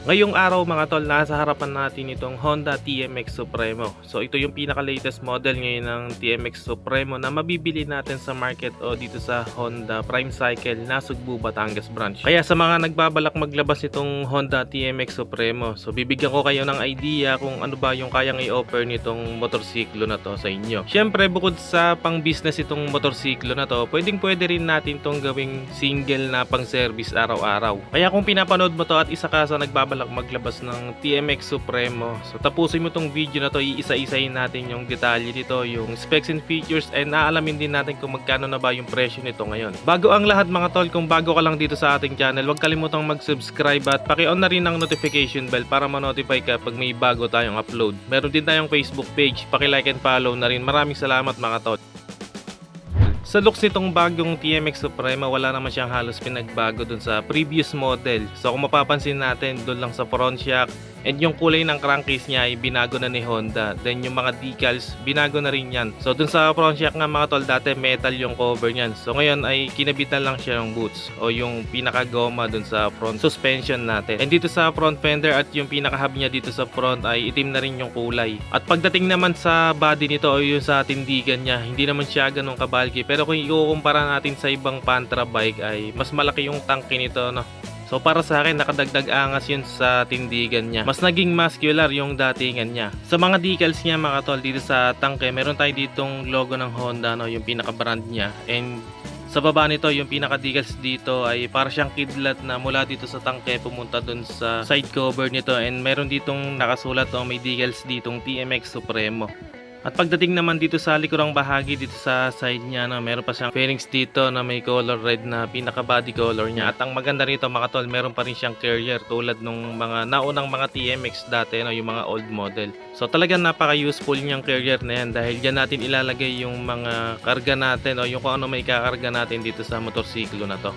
Ngayong araw mga tol, nasa harapan natin itong Honda TMX Supremo. So ito yung pinaka-latest model ngayon ng TMX Supremo na mabibili natin sa market o dito sa Honda Prime Cycle na Sugbu, Batangas branch. Kaya sa mga nagbabalak maglabas itong Honda TMX Supremo, so bibigyan ko kayo ng idea kung ano ba yung kayang i-offer nitong motorsiklo na to sa inyo. Siyempre bukod sa pang business itong motorsiklo na to, pwedeng pwede rin natin tong gawing single na pang service araw-araw. Kaya kung pinapanood mo to at isa ka sa nagbabalak maglabas ng TMX Supremo, so tapusin mo tong video na to, iisa-isahin natin yung detalye dito, yung specs and features and naalamin din natin kung magkano na ba yung presyo nito ngayon. Bago ang lahat mga tol, kung bago ka lang dito sa ating channel, huwag kalimutang mag-subscribe at paki-on na rin ang notification bell para ma-notify ka pag may bago tayong upload. Meron din tayong Facebook page, paki-like and follow na rin. Maraming salamat mga tol. Sa looks nitong bagong TMX Suprema, wala naman siyang halos pinagbago dun sa previous model. So kung mapapansin natin, dun lang sa front shock, and yung kulay ng crankcase niya ay binago na ni Honda. Then yung mga decals, binago na rin yan. So dun sa front shock nga mga tol, dati metal yung cover niyan. So ngayon ay kinabitan lang siya ng boots o yung pinaka-goma dun sa front suspension natin. And dito sa front fender at yung pinaka-hub niya dito sa front ay itim na rin yung kulay. At pagdating naman sa body nito o yung sa tindigan niya, hindi naman siya ganun kabalki. Pero kung ikukumpara natin sa ibang Pantra bike ay mas malaki yung tangke nito no. So para sa akin nakadagdag angas yun sa tindigan niya. Mas naging muscular yung datingan niya. Sa mga decals niya mga tol dito sa tangke, meron tayo ditong logo ng Honda no, yung pinaka brand niya. And sa baba nito, yung pinaka decals dito ay para siyang kidlat na mula dito sa tangke pumunta dun sa side cover nito and meron ditong nakasulat o may decals ditong TMX Supremo. At pagdating naman dito sa likurang bahagi dito sa side niya no, meron pa siyang fairings dito na may color red na pinaka body color niya. At ang maganda rito mga tol, meron pa rin siyang carrier tulad nung mga naunang mga TMX dati no, yung mga old model. So talagang napaka-useful niyang carrier na yan dahil diyan natin ilalagay yung mga karga natin o yung kung ano may kakarga natin dito sa motorsiklo na to.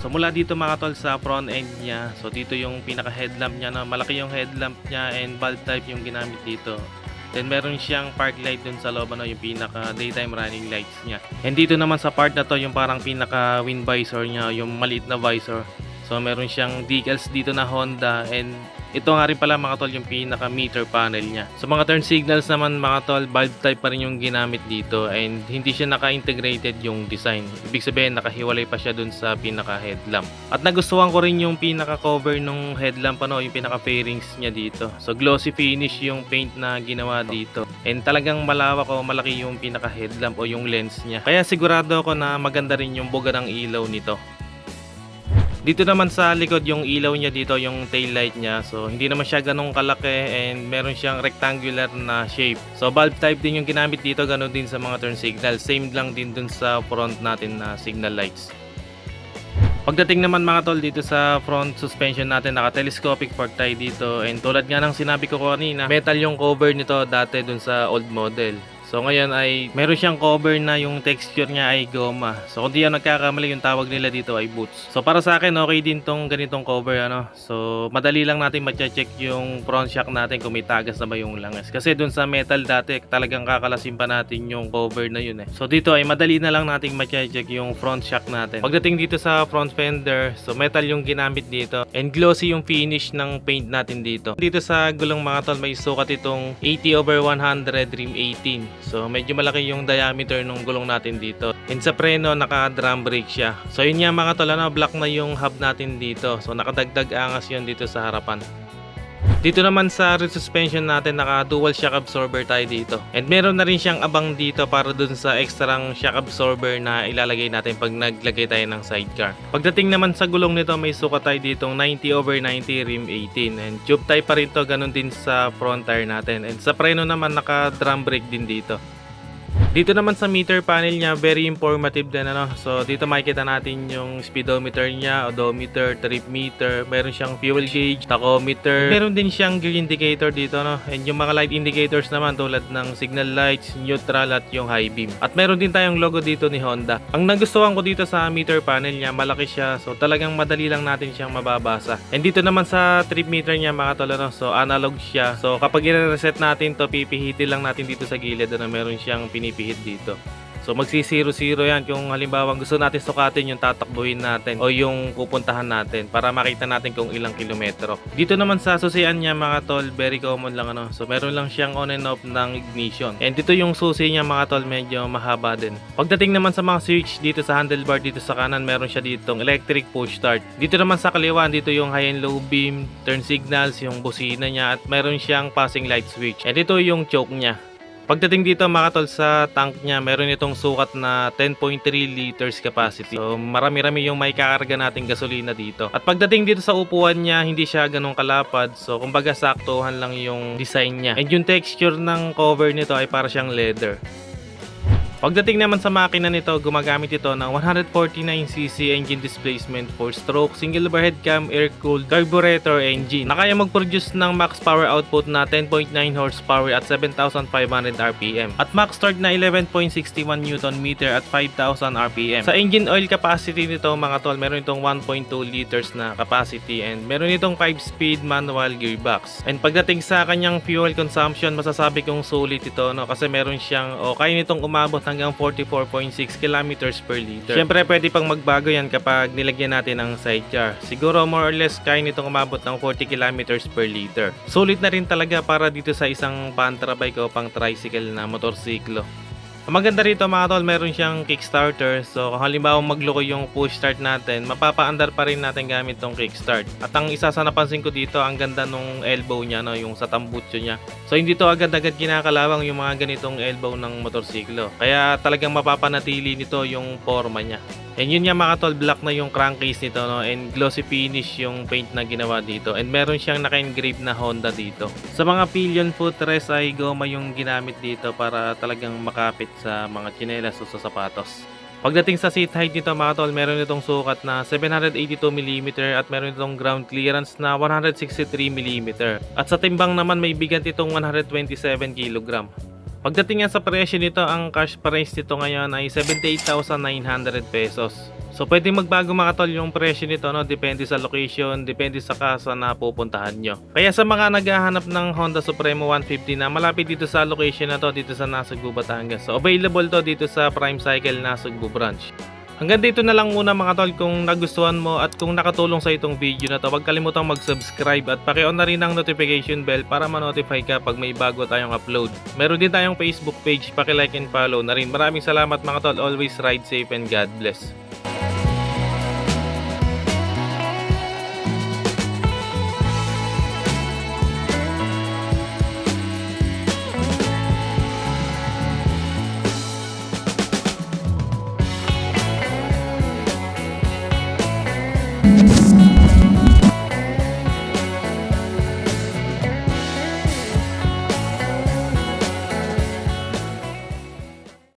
So mula dito mga tol sa front end niya, so dito yung pinaka headlamp niya na malaki yung headlamp niya and bulb type yung ginamit dito. Then meron siyang park light dun sa loob ano, yung pinaka daytime running lights niya. And dito naman sa part na to yung parang pinaka wind visor niya, yung maliit na visor. So meron siyang decals dito na Honda and ito nga rin pala mga tol yung pinaka meter panel niya. So mga turn signals naman mga tol, bulb type pa rin yung ginamit dito and hindi siya naka-integrated yung design. Ibig sabihin nakahiwalay pa siya dun sa pinaka headlamp. At nagustuhan ko rin yung pinaka cover ng headlamp ano, yung pinaka fairings niya dito. So glossy finish yung paint na ginawa dito. And talagang malawak o malaki yung pinaka headlamp o yung lens niya. Kaya sigurado ako na maganda rin yung buga ng ilaw nito. Dito naman sa likod yung ilaw niya dito, yung tail light niya. So hindi naman siya ganong kalaki and meron siyang rectangular na shape. So bulb type din yung ginamit dito, ganun din sa mga turn signal. Same lang din dun sa front natin na signal lights. Pagdating naman mga tol dito sa front suspension natin, naka-telescopic port tayo dito. And tulad nga ng sinabi ko kanina, metal yung cover nito dati dun sa old model. So ngayon ay meron siyang cover na yung texture niya ay goma. So kung di ako nagkakamali yung tawag nila dito ay boots. So para sa akin okay din tong ganitong cover ano. So madali lang natin ma-check yung front shock natin kung may tagas na ba yung langas. Kasi dun sa metal dati talagang kakalasin pa natin yung cover na yun eh. So dito ay madali na lang nating ma-check yung front shock natin. Pagdating dito sa front fender, so metal yung ginamit dito and glossy yung finish ng paint natin dito. Dito sa gulong mga tol may sukat itong 80 over 100 rim 18. So medyo malaki yung diameter ng gulong natin dito. And sa preno naka drum brake siya. So yun nga mga tol, ano, black na yung hub natin dito. So nakadagdag angas yun dito sa harapan. Dito naman sa rear suspension natin naka dual shock absorber tayo dito. And meron na rin siyang abang dito para dun sa extrang shock absorber na ilalagay natin pag naglagay tayo ng sidecar. Pagdating naman sa gulong nito may sukat tayo ditong 90 over 90 rim 18 and tube type pa rin to ganun din sa front tire natin. And sa preno naman naka drum brake din dito. Dito naman sa meter panel niya, very informative din ano. So dito makikita natin yung speedometer niya, odometer, trip meter, meron siyang fuel gauge, tachometer. Meron din siyang gear indicator dito no. And yung mga light indicators naman tulad ng signal lights, neutral at yung high beam. At meron din tayong logo dito ni Honda. Ang nagustuhan ko dito sa meter panel niya, malaki siya. So talagang madali lang natin siyang mababasa. And dito naman sa trip meter niya mga tol no. So analog siya. So kapag i-reset natin to, pipihitin lang natin dito sa gilid na meron siyang pinipihit dito. So magsi-zero zero yan kung halimbawa gusto natin sukatin yung tatakbuhin natin o yung pupuntahan natin para makita natin kung ilang kilometro. Dito naman sa susian niya mga tol, very common lang ano. So meron lang siyang on and off ng ignition. And dito yung susi niya mga tol, medyo mahaba din. Pagdating naman sa mga switch dito sa handlebar dito sa kanan, meron siya ditong electric push start. Dito naman sa kaliwa, dito yung high and low beam, turn signals, yung busina niya at meron siyang passing light switch. And ito yung choke niya. Pagdating dito mga tol sa tank niya, meron itong sukat na 10.3 liters capacity. So marami-rami yung may kakarga nating gasolina dito. At pagdating dito sa upuan niya, hindi siya ganun kalapad. So kumbaga saktuhan lang yung design niya. And yung texture ng cover nito ay para siyang leather. Pagdating naman sa makina nito, gumagamit ito ng 149cc engine displacement 4-stroke single overhead cam air-cooled carburetor engine na kaya mag-produce ng max power output na 10.9 horsepower at 7,500 RPM at max torque na 11.61 Nm at 5,000 RPM. Sa engine oil capacity nito mga tol, meron itong 1.2 liters na capacity and meron itong 5-speed manual gearbox. And pagdating sa kanyang fuel consumption, masasabi kong sulit ito no kasi meron siyang o kaya nitong umabot hanggang 44.6 kilometers per liter. Siyempre pwede pang magbago yan kapag nilagyan natin ng sidecar. Siguro more or less kaya nitong umabot ng 40 kilometers per liter. Sulit na rin talaga para dito sa isang pantra bike o pang tricycle na motorsiklo. Maganda rito mga tol, meron siyang kickstarter. So kung halimbawa magloko yung push start natin, mapapaandar pa rin natin gamit tong kickstart. At ang isa sa napansin ko dito, ang ganda nung elbow niya, no, yung sa tambutso niya. So hindi to agad-agad kinakalawang yung mga ganitong elbow ng motorsiklo. Kaya talagang mapapanatili nito yung forma niya. And yun nga mga tol, black na yung crankcase nito no and glossy finish yung paint na ginawa dito and meron siyang naka-engrave na Honda dito. Sa mga pillion footrest ay goma yung ginamit dito para talagang makapit sa mga tsinelas o sa sapatos. Pagdating sa seat height nito mga tol, meron itong sukat na 782mm at meron itong ground clearance na 163mm. At sa timbang naman may bigat itong 127kg. Pagdating sa presyo nito, ang cash price nito ngayon ay 78,900 pesos. So pwede magbago mga tol yung presyo nito no depende sa location, depende sa kasa na pupuntahan nyo. Kaya sa mga naghahanap ng Honda Supremo 150 na malapit dito sa location na to dito sa Nasugbu, Batangas. So available to dito sa Prime Cycle Nasugbu branch. Hanggang dito na lang muna mga tol kung nagustuhan mo at kung nakatulong sa itong video na to huwag kalimutang mag-subscribe at paki-on na rin ang notification bell para ma-notify ka pag may bago tayong upload. Meron din tayong Facebook page, paki-like and follow na rin. Maraming salamat mga tol, always ride safe and God bless.